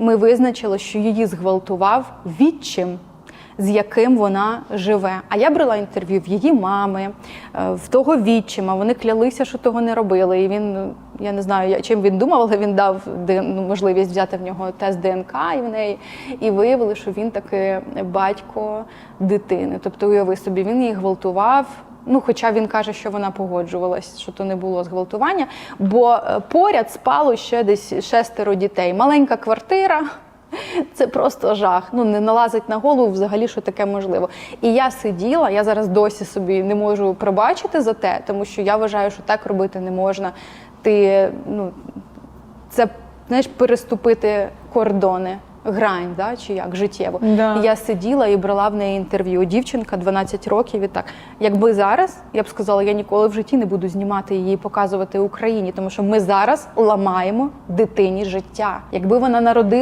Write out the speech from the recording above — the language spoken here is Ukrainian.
ми визначили, що її зґвалтував відчим, з яким вона живе. А я брала інтерв'ю в її мами, е, в того відчима. Вони клялися, що того не робили. І він, ну, я не знаю, чим він думав, але він дав ну, можливість взяти в нього тест ДНК і в неї, і виявили, що він таки батько дитини. Тобто, уяви собі, він її гвалтував. Ну, хоча він каже, що вона погоджувалась, що то не було зґвалтування, бо е, поряд спало ще десь шестеро дітей. Маленька квартира. Це просто жах. Ну не налазить на голову взагалі, що таке можливо. І я сиділа, я зараз досі собі не можу пробачити за те, тому що я вважаю, що так робити не можна. Ти ну це знаєш, переступити кордони. Грань, да, чи як життєво. Да. І я сиділа і брала в неї інтерв'ю. Дівчинка 12 років і так. Якби зараз я б сказала, я ніколи в житті не буду знімати її і показувати Україні, тому що ми зараз ламаємо дитині життя. Якби вона народила